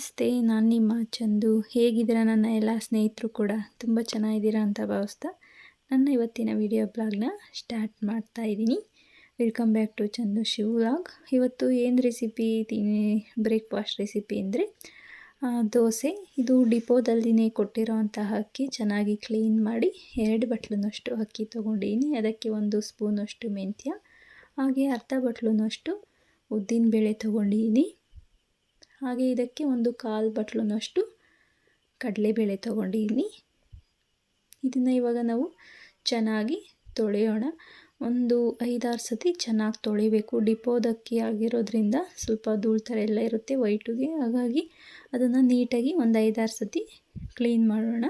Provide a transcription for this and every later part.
ನಮಸ್ತೆ, ನಾನು ನಿಮ್ಮ ಚಂದು. ಹೇಗಿದ್ದೀರಾ ನನ್ನ ಎಲ್ಲ ಸ್ನೇಹಿತರು ಕೂಡ? ತುಂಬ ಚೆನ್ನಾಗಿದ್ದೀರಾ ಅಂತ ಭಾವಿಸ್ತಾ ನನ್ನ ಇವತ್ತಿನ ವಿಡಿಯೋ ಬ್ಲಾಗ್ನ ಸ್ಟಾರ್ಟ್ ಮಾಡ್ತಾ ಇದ್ದೀನಿ. Welcome back to Chandu Shiv vlog. ಇವತ್ತು ಏನು ರೆಸಿಪಿ ತಿನ್ನಿ ಬ್ರೇಕ್ಫಾಸ್ಟ್ ರೆಸಿಪಿ ಅಂದರೆ ದೋಸೆ. ಇದು ಡಿಪೋದಲ್ಲಿನೇ ಕೊಟ್ಟಿರೋವಂತಹ ಅಕ್ಕಿ ಚೆನ್ನಾಗಿ ಕ್ಲೀನ್ ಮಾಡಿ ಎರಡು ಬಟ್ಲನಷ್ಟು ಅಕ್ಕಿ ತೊಗೊಂಡಿದ್ದೀನಿ. ಅದಕ್ಕೆ ಒಂದು ಸ್ಪೂನಷ್ಟು ಮೆಂತ್ಯ, ಹಾಗೆ ಅರ್ಧ ಬಟ್ಲನಷ್ಟು ಉದ್ದಿನಬೇಳೆ ತೊಗೊಂಡಿದ್ದೀನಿ. ಹಾಗೆ ಇದಕ್ಕೆ ಒಂದು ಕಾಲು ಬಟ್ಲನಷ್ಟು ಕಡಲೆಬೇಳೆ ತೊಗೊಂಡಿದ್ದೀನಿ. ಇದನ್ನು ಇವಾಗ ನಾವು ಚೆನ್ನಾಗಿ ತೊಳೆಯೋಣ. ಒಂದು ಐದಾರು ಸತಿ ಚೆನ್ನಾಗಿ ತೊಳಿಬೇಕು. ಡಿಪೋದಕ್ಕಿ ಆಗಿರೋದ್ರಿಂದ ಸ್ವಲ್ಪ ಧೂಳು ಥರ ಎಲ್ಲ ಇರುತ್ತೆ ವೈಟುಗೆ. ಹಾಗಾಗಿ ಅದನ್ನು ನೀಟಾಗಿ ಒಂದು ಐದಾರು ಸತಿ ಕ್ಲೀನ್ ಮಾಡೋಣ.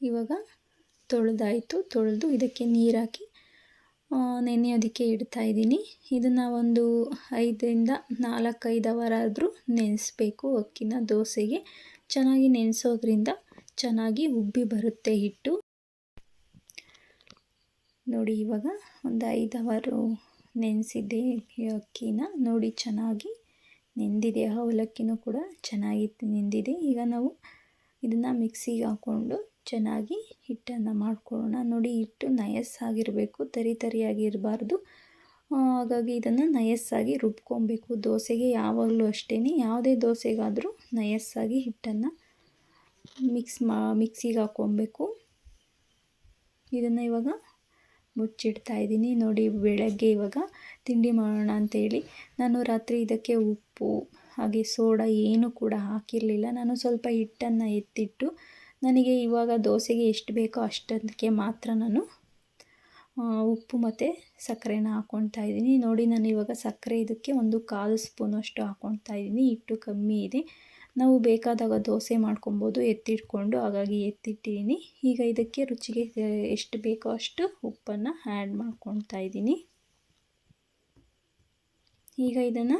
ಇವಾಗ ತೊಳೆದಾಯಿತು. ತೊಳೆದು ಇದಕ್ಕೆ ನೀರು ಹಾಕಿ ನೆನೆಯೋದಕ್ಕೆ ಇಡ್ತಾ ಇದ್ದೀನಿ. ಇದನ್ನು ಒಂದು ಐದರಿಂದ ನಾಲ್ಕೈದು ಅವರ್ ಆದರೂ ನೆನೆಸ್ಬೇಕು ಅಕ್ಕಿನ ದೋಸೆಗೆ. ಚೆನ್ನಾಗಿ ನೆನೆಸೋದ್ರಿಂದ ಚೆನ್ನಾಗಿ ಉಬ್ಬಿ ಬರುತ್ತೆ ಹಿಟ್ಟು. ನೋಡಿ, ಇವಾಗ ಒಂದು ಐದು ಅವರು ನೆನೆಸಿದ್ದೆ ಅಕ್ಕಿನ. ನೋಡಿ, ಚೆನ್ನಾಗಿ ನೆಂದಿದೆ. ಅವಲಕ್ಕಿನೂ ಕೂಡ ಚೆನ್ನಾಗಿ ನೆಂದಿದೆ. ಈಗ ನಾವು ಇದನ್ನು ಮಿಕ್ಸಿಗೆ ಹಾಕ್ಕೊಂಡು ಚೆನ್ನಾಗಿ ಹಿಟ್ಟನ್ನು ಮಾಡ್ಕೊಳ್ಳೋಣ. ನೋಡಿ, ಹಿಟ್ಟು ನಯಸ್ಸಾಗಿರಬೇಕು, ತರಿ ತರಿಯಾಗಿ ಇರಬಾರ್ದು ಹಾಗಾಗಿ ಇದನ್ನು ನಯಸ್ಸಾಗಿ ರುಬ್ಕೊಬೇಕು. ದೋಸೆಗೆ ಯಾವಾಗಲೂ ಅಷ್ಟೇ ಯಾವುದೇ ದೋಸೆಗಾದರೂ ನಯಸ್ಸಾಗಿ ಹಿಟ್ಟನ್ನು ಮಿಕ್ಸ್ ಮಾ, ಮಿಕ್ಸಿಗೆ ಹಾಕ್ಕೊಬೇಕು. ಇದನ್ನು ಇವಾಗ ಮುಚ್ಚಿಡ್ತಾ ಇದ್ದೀನಿ. ನೋಡಿ, ಬೆಳಗ್ಗೆ ಇವಾಗ ತಿಂಡಿ ಮಾಡೋಣ ಅಂತೇಳಿ ನಾನು ರಾತ್ರಿ ಇದಕ್ಕೆ ಉಪ್ಪು, ಹಾಗೆ ಸೋಡಾ ಏನೂ ಕೂಡ ಹಾಕಿರಲಿಲ್ಲ. ನಾನು ಸ್ವಲ್ಪ ಹಿಟ್ಟನ್ನು ಎತ್ತಿಟ್ಟು ನನಗೆ ಇವಾಗ ದೋಸೆಗೆ ಎಷ್ಟು ಬೇಕೋ ಅಷ್ಟಕ್ಕೆ ಮಾತ್ರ ನಾನು ಉಪ್ಪು ಮತ್ತು ಸಕ್ಕರೆನ ಹಾಕ್ಕೊಳ್ತಾ ಇದ್ದೀನಿ. ನೋಡಿ ನಾನು ಇವಾಗ ಸಕ್ಕರೆ ಇದಕ್ಕೆ ಒಂದು ಕಾಲು ಸ್ಪೂನಷ್ಟು ಹಾಕ್ಕೊಳ್ತಾ ಇದ್ದೀನಿ. ಹಿಟ್ಟು ಕಮ್ಮಿ ಇದೆ. ನಾವು ಬೇಕಾದಾಗ ದೋಸೆ ಮಾಡ್ಕೊಬೋದು, ಎತ್ತಿಟ್ಕೊಂಡು ಹಾಗಾಗಿ ಎತ್ತಿಟ್ಟಿದ್ದೀನಿ. ಈಗ ಇದಕ್ಕೆ ರುಚಿಗೆ ಎಷ್ಟು ಬೇಕೋ ಅಷ್ಟು ಉಪ್ಪನ್ನು ಆ್ಯಡ್ ಮಾಡ್ಕೊಳ್ತಾ ಇದ್ದೀನಿ. ಈಗ ಇದನ್ನು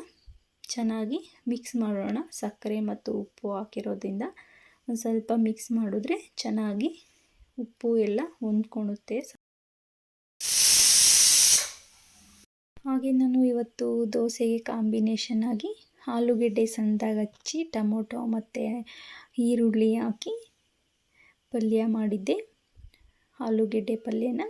ಚೆನ್ನಾಗಿ ಮಿಕ್ಸ್ ಮಾಡೋಣ. ಸಕ್ಕರೆ ಮತ್ತು ಉಪ್ಪು ಹಾಕಿರೋದ್ರಿಂದ. ಒಂದು ಸ್ವಲ್ಪ ಮಿಕ್ಸ್ ಮಾಡಿದ್ರೆ ಚೆನ್ನಾಗಿ ಉಪ್ಪು ಎಲ್ಲ ಹೊಂದ್ಕೊಳುತ್ತೆ ಹಾಗೆ ನಾನು ಇವತ್ತು ದೋಸೆಗೆ ಕಾಂಬಿನೇಷನ್ ಆಗಿ ಆಲೂಗೆಡ್ಡೆ ಸಣ್ಣದಾಗ ಹಚ್ಚಿ ಟೊಮೊಟೊ ಮತ್ತು ಈರುಳ್ಳಿ ಹಾಕಿ ಪಲ್ಯ ಮಾಡಿದ್ದೆ. ಆಲೂಗೆಡ್ಡೆ ಪಲ್ಯನ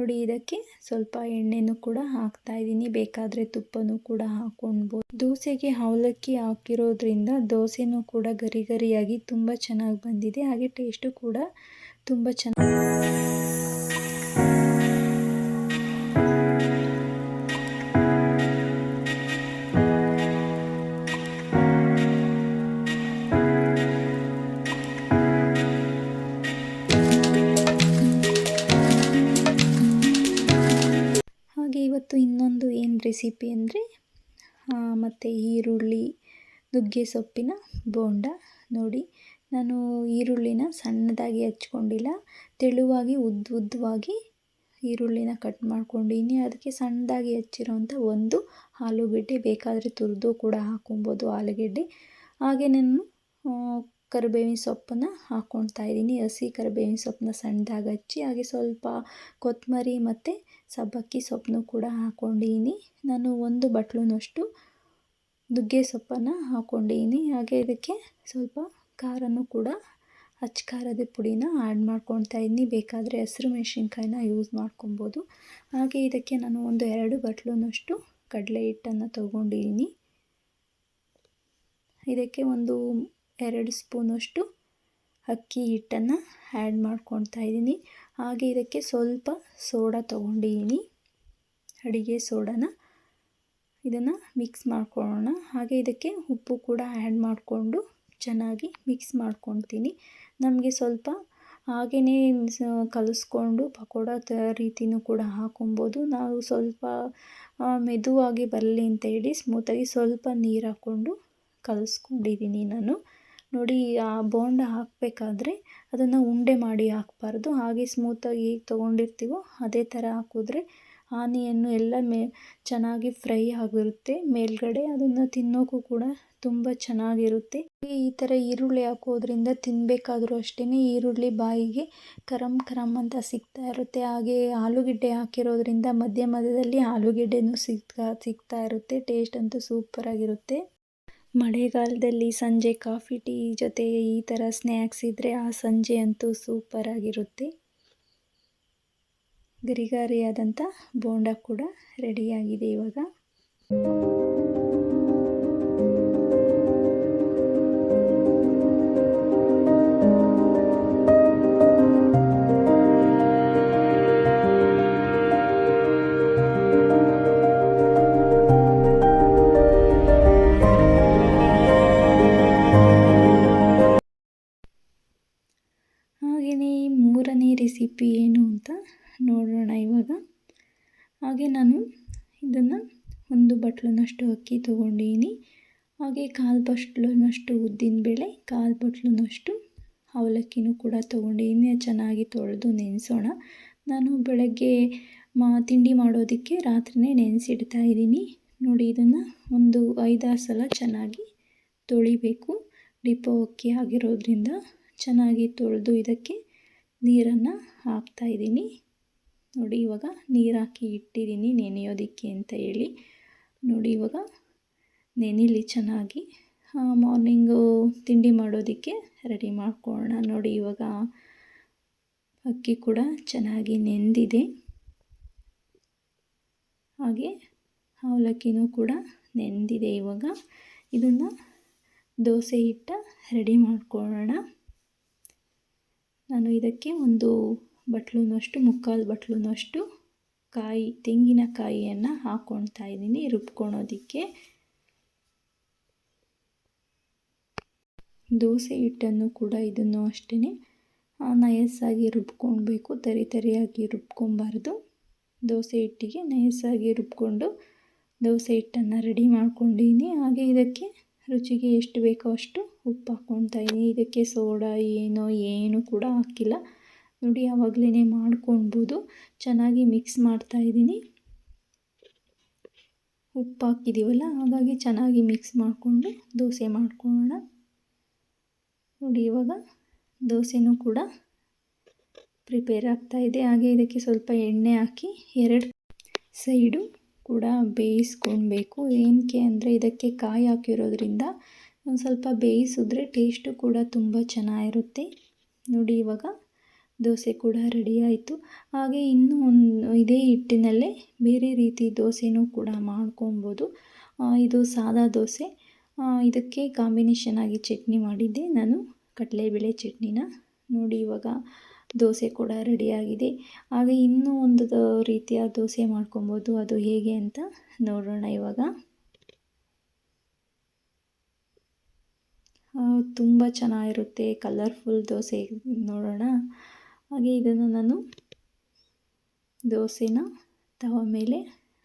ನೋಡಿ, ಇದಕ್ಕೆ ಸ್ವಲ್ಪ ಎಣ್ಣೆನೂ ಕೂಡ ಹಾಕ್ತಾ ಇದ್ದೀನಿ. ಬೇಕಾದರೆ ತುಪ್ಪನೂ ಕೂಡ ಹಾಕೊಂಡ್ಬೋದು ದೋಸೆಗೆ ಅವಲಕ್ಕಿ ಹಾಕಿರೋದ್ರಿಂದ ದೋಸೆನೂ ಕೂಡ ಗರಿ ಗರಿಯಾಗಿ ತುಂಬ ಚೆನ್ನಾಗಿ ಬಂದಿದೆ. ಹಾಗೆ ಟೇಸ್ಟು ಕೂಡ ತುಂಬ ಚೆನ್ನಾಗಿ ರೆಸಿಪಿ ಅಂದರೆ ಮತ್ತು ಈರುಳ್ಳಿ, ನುಗ್ಗೆ ಸೊಪ್ಪಿನ ಬೋಂಡ. ನೋಡಿ, ನಾನು ಈರುಳ್ಳಿನ ಸಣ್ಣದಾಗಿ ಹಚ್ಕೊಂಡಿಲ್ಲ, ತೆಳುವಾಗಿ ಉದ್ದ ಉದ್ದವಾಗಿ ಈರುಳ್ಳಿನ ಕಟ್ ಮಾಡ್ಕೊಂಡಿನಿ ಅದಕ್ಕೆ ಸಣ್ಣದಾಗಿ ಹಚ್ಚಿರೋಂಥ ಒಂದು ಆಲೂಗಡ್ಡೆ ಬೇಕಾದರೆ ತುರಿದು ಕೂಡ ಹಾಕೊಬೋದು ಆಲೂಗೆಡ್ಡೆ. ಹಾಗೆ ನಾನು ಕರಿಬೇವಿನ ಸೊಪ್ಪನ್ನು ಹಾಕ್ಕೊಳ್ತಾ ಇದ್ದೀನಿ. ಹಸಿ ಕರಿಬೇವಿನ ಸೊಪ್ಪನ್ನ ಸಣ್ಣದಾಗಿ ಹಚ್ಚಿ, ಹಾಗೆ ಸ್ವಲ್ಪ ಕೊತ್ತಂಬರಿ ಮತ್ತು ಸಬ್ಬಕ್ಕಿ ಸೊಪ್ಪನ್ನು ಕೂಡ ಹಾಕ್ಕೊಂಡಿದ್ದೀನಿ ನಾನು ಒಂದು ಬಟ್ಲುನಷ್ಟು ನುಗ್ಗೆ ಸೊಪ್ಪನ್ನು ಹಾಕ್ಕೊಂಡಿದ್ದೀನಿ ಹಾಗೆ ಇದಕ್ಕೆ ಸ್ವಲ್ಪ ಖಾರನೂ ಕೂಡ ಹಚ್ಚ ಖಾರದ ಪುಡಿನ ಆ್ಯಡ್ ಮಾಡ್ಕೊಳ್ತಾ ಇದ್ದೀನಿ. ಬೇಕಾದರೆ ಹಸಿರು ಮೆಣಸಿನ್ಕಾಯಿನ ಯೂಸ್ ಮಾಡ್ಕೊಬೋದು. ಹಾಗೆ ಇದಕ್ಕೆ ನಾನು ಒಂದು ಎರಡು ಬಟ್ಲುನಷ್ಟು ಕಡಲೆ ಹಿಟ್ಟನ್ನು ತೊಗೊಂಡಿದ್ದೀನಿ. ಇದಕ್ಕೆ ಒಂದು ಎರಡು ಸ್ಪೂನಷ್ಟು ಅಕ್ಕಿ ಹಿಟ್ಟನ್ನು ಆ್ಯಡ್ ಮಾಡ್ಕೊಳ್ತಾ ಇದ್ದೀನಿ. ಹಾಗೆ ಇದಕ್ಕೆ ಸ್ವಲ್ಪ ಸೋಡಾ ತೊಗೊಂಡಿದ್ದೀನಿ ಅಡುಗೆ ಸೋಡಾನ ಇದನ್ನು ಮಿಕ್ಸ್ ಮಾಡ್ಕೊಳ್ಳೋಣ. ಹಾಗೆ ಇದಕ್ಕೆ ಉಪ್ಪು ಕೂಡ ಆ್ಯಡ್ ಮಾಡಿಕೊಂಡು ಚೆನ್ನಾಗಿ ಮಿಕ್ಸ್ ಮಾಡ್ಕೊತೀನಿ ನಮಗೆ ಸ್ವಲ್ಪ ಹಾಗೆಯೇ ಕಲಿಸ್ಕೊಂಡು ಪಕೋಡ ರೀತಿಯೂ ಕೂಡ ಹಾಕೊಬೋದು ನಾವು ಸ್ವಲ್ಪ ಮೆದುವಾಗಿ ಬರಲಿ ಅಂತ ಹೇಳಿ ಸ್ಮೂತಾಗಿ ಸ್ವಲ್ಪ ನೀರು ಹಾಕ್ಕೊಂಡು ಕಲಿಸ್ಕೊಂಡಿದ್ದೀನಿ ನಾನು. ನೋಡಿ, ಆ ಬೋಂಡ ಹಾಕಬೇಕಾದ್ರೆ ಅದನ್ನು ಉಂಡೆ ಮಾಡಿ ಹಾಕಬಾರ್ದು. ಹಾಗೆ ಸ್ಮೂತಾಗಿ ಹೇಗೆ ತೊಗೊಂಡಿರ್ತೀವೋ ಅದೇ ಥರ ಹಾಕಿದ್ರೆ ಆನಿಯನ್ನು ಎಲ್ಲ ಮೇ, ಚೆನ್ನಾಗಿ ಫ್ರೈ ಆಗಿರುತ್ತೆ. ಮೇಲ್ಗಡೆ ಅದನ್ನು ತಿನ್ನೋಕ್ಕೂ ಕೂಡ ತುಂಬ ಚೆನ್ನಾಗಿರುತ್ತೆ. ಈ ಥರ ಈರುಳ್ಳಿ ಹಾಕೋದ್ರಿಂದ ತಿನ್ನಬೇಕಾದ್ರೂ ಅಷ್ಟೇ ಈರುಳ್ಳಿ ಬಾಯಿಗೆ ಕರಮ್ ಕರಮ್ ಅಂತ ಸಿಗ್ತಾ ಇರುತ್ತೆ. ಹಾಗೆ ಆಲೂಗೆಡ್ಡೆ ಹಾಕಿರೋದ್ರಿಂದ ಮಧ್ಯ ಮಧ್ಯದಲ್ಲಿ ಆಲೂಗೆಡ್ಡೆನೂ ಸಿಗ್ತಾ ಸಿಗ್ತಾ ಇರುತ್ತೆ. ಟೇಸ್ಟ್ ಅಂತೂ ಸೂಪರಾಗಿರುತ್ತೆ ಮಳೆಗಾಲದಲ್ಲಿ ಸಂಜೆ ಕಾಫಿ, ಟೀ ಜೊತೆ ಈ ಥರ ಸ್ನ್ಯಾಕ್ಸ್ ಇದ್ದರೆ ಆ ಸಂಜೆ ಅಂತೂ ಸೂಪರಾಗಿರುತ್ತೆ ಗರಿಗಾರಿಯಾದಂಥ ಬೋಂಡ ಕೂಡ ರೆಡಿಯಾಗಿದೆ ಇವಾಗ. ರೆಸಿಪಿ ಏನು ಅಂತ ನೋಡೋಣ ಇವಾಗ. ಹಾಗೆ ನಾನು ಇದನ್ನು ಒಂದು ಬಟ್ಲನಷ್ಟು ಅಕ್ಕಿ ತೊಗೊಂಡಿದ್ದೀನಿ ಹಾಗೆ ಕಾಲು ಬಟ್ಲನಷ್ಟು ಉದ್ದಿನಬೇಳೆ ಕಾಲು ಬಟ್ಲನಷ್ಟು ಅವಲಕ್ಕಿನೂ ಕೂಡ ತೊಗೊಂಡಿದ್ದೀನಿ ಚೆನ್ನಾಗಿ ತೊಳೆದು ನೆನೆಸೋಣ. ನಾನು ಬೆಳಗ್ಗೆ ಮಾ ತಿಂಡಿ ಮಾಡೋದಕ್ಕೆ ರಾತ್ರಿಯೇ ನೆನೆಸಿಡ್ತಾ ಇದ್ದೀನಿ. ನೋಡಿ ಇದನ್ನು ಒಂದು ಐದಾರು ಸಲ ಚೆನ್ನಾಗಿ ತೊಳಿಬೇಕು. ಡಿಪೋ ಅಕ್ಕಿ ಆಗಿರೋದ್ರಿಂದ ಚೆನ್ನಾಗಿ ತೊಳೆದು ಇದಕ್ಕೆ ನೀರನ್ನು ಹಾಕ್ತಾಯಿದ್ದೀನಿ ನೋಡಿ, ಇವಾಗ ನೀರು ಹಾಕಿ ಇಟ್ಟಿದ್ದೀನಿ ನೆನೆಯೋದಕ್ಕೆ ಅಂತ ಹೇಳಿ. ನೋಡಿ, ಇವಾಗ ನೆನೆಲಿ ಚೆನ್ನಾಗಿ. ಮಾರ್ನಿಂಗು ತಿಂಡಿ ಮಾಡೋದಕ್ಕೆ ರೆಡಿ ಮಾಡ್ಕೊಳ್ಳೋಣ. ನೋಡಿ, ಇವಾಗ ಅಕ್ಕಿ ಕೂಡ ಚೆನ್ನಾಗಿ ನೆಂದಿದೆ. ಹಾಗೆ ಅವಲಕ್ಕಿನೂ ಕೂಡ ನೆಂದಿದೆ ಇವಾಗ. ಇದನ್ನು ದೋಸೆ ಹಿಟ್ಟ ರೆಡಿ ಮಾಡ್ಕೊಳ್ಳೋಣ. ನಾನು ಇದಕ್ಕೆ ಒಂದು ಬಟ್ಲುನಷ್ಟು ಮುಕ್ಕಾಲು ಬಟ್ಲುನಷ್ಟು ಕಾಯಿ, ತೆಂಗಿನಕಾಯಿಯನ್ನು ಹಾಕ್ಕೊಳ್ತಾ ಇದ್ದೀನಿ, ರುಬ್ಕೊಳೋದಕ್ಕೆ. ದೋಸೆ ಹಿಟ್ಟನ್ನು ಕೂಡ ಇದನ್ನು ಅಷ್ಟೇ ನಯಸ್ಸಾಗಿ ರುಬ್ಕೊಳ್ಬೇಕು, ತರಿ ತರಿಯಾಗಿ ರುಬ್ಕೊಬಾರ್ದು ದೋಸೆ ಹಿಟ್ಟಿಗೆ ನಯಸ್ಸಾಗಿ ರುಬ್ಕೊಂಡು ದೋಸೆ ಹಿಟ್ಟನ್ನು ರೆಡಿ ಮಾಡ್ಕೊಂಡಿದ್ದೀನಿ. ಹಾಗೆ ಇದಕ್ಕೆ ರುಚಿಗೆ ಎಷ್ಟು ಬೇಕೋ ಅಷ್ಟು ಉಪ್ಪು ಹಾಕ್ಕೊಳ್ತಾ ಇದ್ದೀನಿ ಇದಕ್ಕೆ ಸೋಡಾ, ಏನೋ, ಏನು ಕೂಡ ಹಾಕಿಲ್ಲ. ನೋಡಿ ಆವಾಗಲೇ ಮಾಡ್ಕೊಳ್ಬೋದು. ಚೆನ್ನಾಗಿ ಮಿಕ್ಸ್ ಮಾಡ್ತಾ ಇದ್ದೀನಿ ಉಪ್ಪು ಹಾಕಿದ್ದೀವಲ್ಲ ಹಾಗಾಗಿ ಚೆನ್ನಾಗಿ ಮಿಕ್ಸ್ ಮಾಡಿಕೊಂಡು ದೋಸೆ ಮಾಡ್ಕೊಳ್ಳೋಣ. ನೋಡಿ, ಇವಾಗ ದೋಸೆನೂ ಕೂಡ ಪ್ರಿಪೇರ್ ಆಗ್ತಾಯಿದೆ ಹಾಗೆ ಇದಕ್ಕೆ ಸ್ವಲ್ಪ ಎಣ್ಣೆ ಹಾಕಿ ಎರಡು ಸೈಡು ಕೂಡ ಬೇಯಿಸ್ಕೊಳ್ಬೇಕು. ಏನಕ್ಕೆ ಅಂದರೆ ಇದಕ್ಕೆ ಕಾಯಿ ಹಾಕಿರೋದ್ರಿಂದ ಒಂದು ಸ್ವಲ್ಪ ಬೇಯಿಸಿದ್ರೆ ಟೇಸ್ಟು ಕೂಡ ತುಂಬ ಚೆನ್ನಾಗಿರುತ್ತೆ. ನೋಡಿ ಇವಾಗ ದೋಸೆ ಕೂಡ ರೆಡಿ ಆಯಿತು. ಹಾಗೆ ಇನ್ನೂ ಒಂದು ಇದೇ ಹಿಟ್ಟಿನಲ್ಲೇ ಬೇರೆ ರೀತಿ ದೋಸೆನೂ ಕೂಡ ಮಾಡ್ಕೊಬೋದು ಇದು ಸಾದಾ ದೋಸೆ. ಇದಕ್ಕೆ ಕಾಂಬಿನೇಷನ್ ಆಗಿ ಚಟ್ನಿ ಮಾಡಿದ್ದೆ ನಾನು. ಕಡಲೆಬೇಳೆ ಚಟ್ನಿನ. ನೋಡಿ ಇವಾಗ ದೋಸೆ ಕೂಡ ರೆಡಿಯಾಗಿದೆ. ಹಾಗೆ ಇನ್ನೂ ಒಂದು ರೀತಿಯ ದೋಸೆ ಮಾಡ್ಕೊಬೋದು. ಅದು ಹೇಗೆ ಅಂತ ನೋಡೋಣ ಇವಾಗ. ತುಂಬ ಚೆನ್ನಾಗಿರುತ್ತೆ. ಕಲರ್ಫುಲ್ ದೋಸೆ ನೋಡೋಣ. ಹಾಗೆ ಇದನ್ನು ನಾನು ದೋಸೆನ ತವ ಮೇಲೆ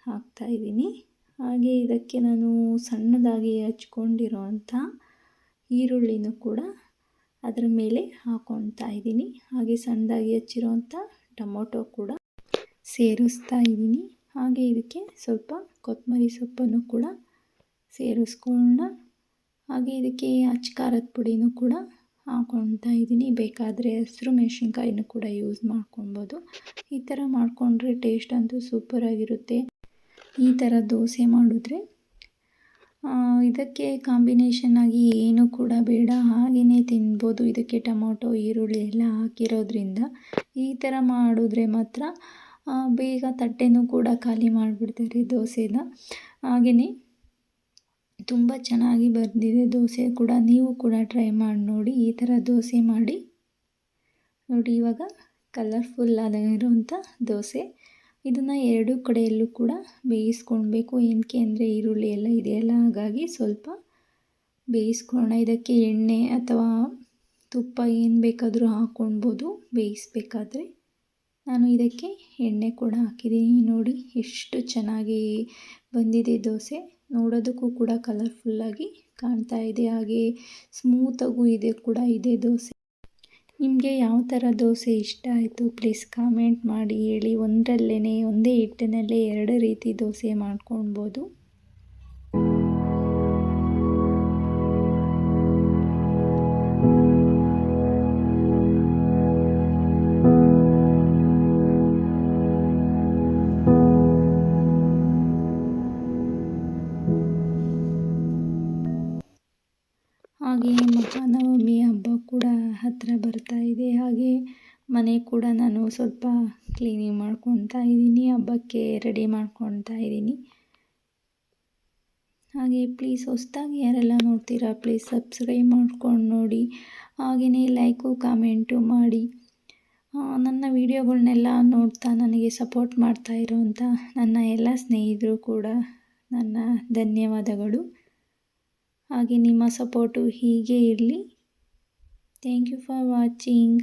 ಹಾಕ್ತಾಯಿದ್ದೀನಿ ಹಾಗೆ ಇದಕ್ಕೆ ನಾನು ಸಣ್ಣದಾಗಿ ಹಚ್ಕೊಂಡಿರೋ ಅಂಥ ಈರುಳ್ಳಿನೂ ಕೂಡ ಅದರ ಮೇಲೆ ಹಾಕ್ಕೊಳ್ತಾ ಇದ್ದೀನಿ. ಹಾಗೆ ಸಣ್ಣದಾಗಿ ಹಚ್ಚಿರೋಂಥ ಟೊಮೊಟೊ ಕೂಡ ಸೇರಿಸ್ತಾ ಇದ್ದೀನಿ. ಹಾಗೆ ಇದಕ್ಕೆ ಸ್ವಲ್ಪ ಕೊತ್ತಂಬರಿ ಸೊಪ್ಪನ್ನು ಕೂಡ ಸೇರಿಸ್ಕೊಳ್ಳೋಣ. ಹಾಗೆ ಇದಕ್ಕೆ ಅಚ್ಚ ಖಾರದ ಪುಡಿನೂ ಕೂಡ ಹಾಕ್ಕೊಳ್ತಾ ಇದ್ದೀನಿ. ಬೇಕಾದರೆ ಹಸಿರು ಮೆಣಸಿನ್ಕಾಯಿನೂ ಕೂಡ ಯೂಸ್ ಮಾಡ್ಕೊಬೋದು ಈ ಥರ ಮಾಡಿಕೊಂಡ್ರೆ ಟೇಸ್ಟ್ ಅಂತೂ ಸೂಪರಾಗಿರುತ್ತೆ ಈ ಥರ ದೋಸೆ ಮಾಡಿದ್ರೆ ಇದಕ್ಕೆ ಕಾಂಬಿನೇಷನ್ ಆಗಿ ಏನು ಕೂಡ ಬೇಡ. ಹಾಗೆಯೇ ತಿನ್ಬೋದು. ಇದಕ್ಕೆ ಟೊಮೊಟೊ, ಈರುಳ್ಳಿ ಎಲ್ಲ ಹಾಕಿರೋದ್ರಿಂದ ಈ ಥರ ಮಾಡಿದ್ರೆ ಮಾತ್ರ ಬೇಗ ತಟ್ಟೆನೂ ಕೂಡ ಖಾಲಿ ಮಾಡಿಬಿಡ್ತಾರೆ ದೋಸೆನ ಹಾಗೆಯೇ ತುಂಬ ಚೆನ್ನಾಗಿ ಬಂದಿದೆ ದೋಸೆ ಕೂಡ. ನೀವು ಕೂಡ ಟ್ರೈ ಮಾಡಿ ನೋಡಿ. ಈ ಥರ ದೋಸೆ ಮಾಡಿ. ನೋಡಿ ಇವಾಗ ಕಲರ್ಫುಲ್ ಆಗಿರುವಂಥ ದೋಸೆ. ಇದನ್ನು ಎರಡೂ ಕಡೆಯಲ್ಲೂ ಕೂಡ ಬೇಯಿಸ್ಕೊಳ್ಬೇಕು ಏನಕ್ಕೆ ಅಂದರೆ ಈರುಳ್ಳಿ ಎಲ್ಲ ಇದೆಯಲ್ಲ ಹಾಗಾಗಿ ಸ್ವಲ್ಪ ಬೇಯಿಸ್ಕೊಳ್ಳೋಣ ಇದಕ್ಕೆ ಎಣ್ಣೆ ಅಥವಾ ತುಪ್ಪ ಏನು ಬೇಕಾದರೂ ಹಾಕ್ಕೊಳ್ಬೋದು ಬೇಯಿಸ್ಬೇಕಾದ್ರೆ. ನಾನು ಇದಕ್ಕೆ ಎಣ್ಣೆ ಕೂಡ ಹಾಕಿದ್ದೀನಿ. ನೋಡಿ ಎಷ್ಟು ಚೆನ್ನಾಗಿ ಬಂದಿದೆ ದೋಸೆ. ನೋಡೋದಕ್ಕೂ ಕೂಡ ಕಲರ್ಫುಲ್ಲಾಗಿ ಕಾಣ್ತಾ ಇದೆ. ಹಾಗೆ ಸ್ಮೂತಾಗೂ ಇದೆ ಕೂಡ ಇದೆ ದೋಸೆ. ನಿಮಗೆ ಯಾವ ಥರ ದೋಸೆ ಇಷ್ಟ ಆಯಿತು? ಪ್ಲೀಸ್ ಕಾಮೆಂಟ್ ಮಾಡಿ ಹೇಳಿ. ಒಂದರಲ್ಲೇ ಒಂದೇ ಹಿಟ್ಟಿನಲ್ಲೇ ಎರಡು ರೀತಿ ದೋಸೆ ಮಾಡ್ಕೊಳ್ಬೋದು. ಇದೆ. ಹಾಗೆ ಮನೆ ಕೂಡ ನಾನು ಸ್ವಲ್ಪ ಕ್ಲೀನಿಂಗ್ ಮಾಡ್ಕೊತಾ ಇದ್ದೀನಿ. ಹಬ್ಬಕ್ಕೆ ರೆಡಿ ಮಾಡ್ಕೊತಾ ಇದ್ದೀನಿ. ಹಾಗೆ ಪ್ಲೀಸ್ ಹೊಸ್ದಾಗಿ ಯಾರೆಲ್ಲ ನೋಡ್ತೀರಾ ಪ್ಲೀಸ್ ಸಬ್ಸ್ಕ್ರೈಬ್ ಮಾಡ್ಕೊಂಡು ನೋಡಿ. ಹಾಗೆಯೇ ಲೈಕು ಕಾಮೆಂಟು ಮಾಡಿ. ನನ್ನ ವೀಡಿಯೋಗಳನ್ನೆಲ್ಲ ನೋಡ್ತಾ ನನಗೆ ಸಪೋರ್ಟ್ ಮಾಡ್ತಾ ಇರೋವಂಥ ನನ್ನ ಎಲ್ಲ ಸ್ನೇಹಿತರು ಕೂಡ ನನ್ನ ಧನ್ಯವಾದಗಳು. ಹಾಗೆ ನಿಮ್ಮ ಸಪೋರ್ಟು ಹೀಗೆ ಇರಲಿ. Thank you for watching.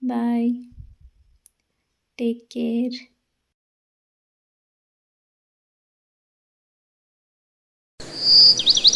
Bye. Take care. you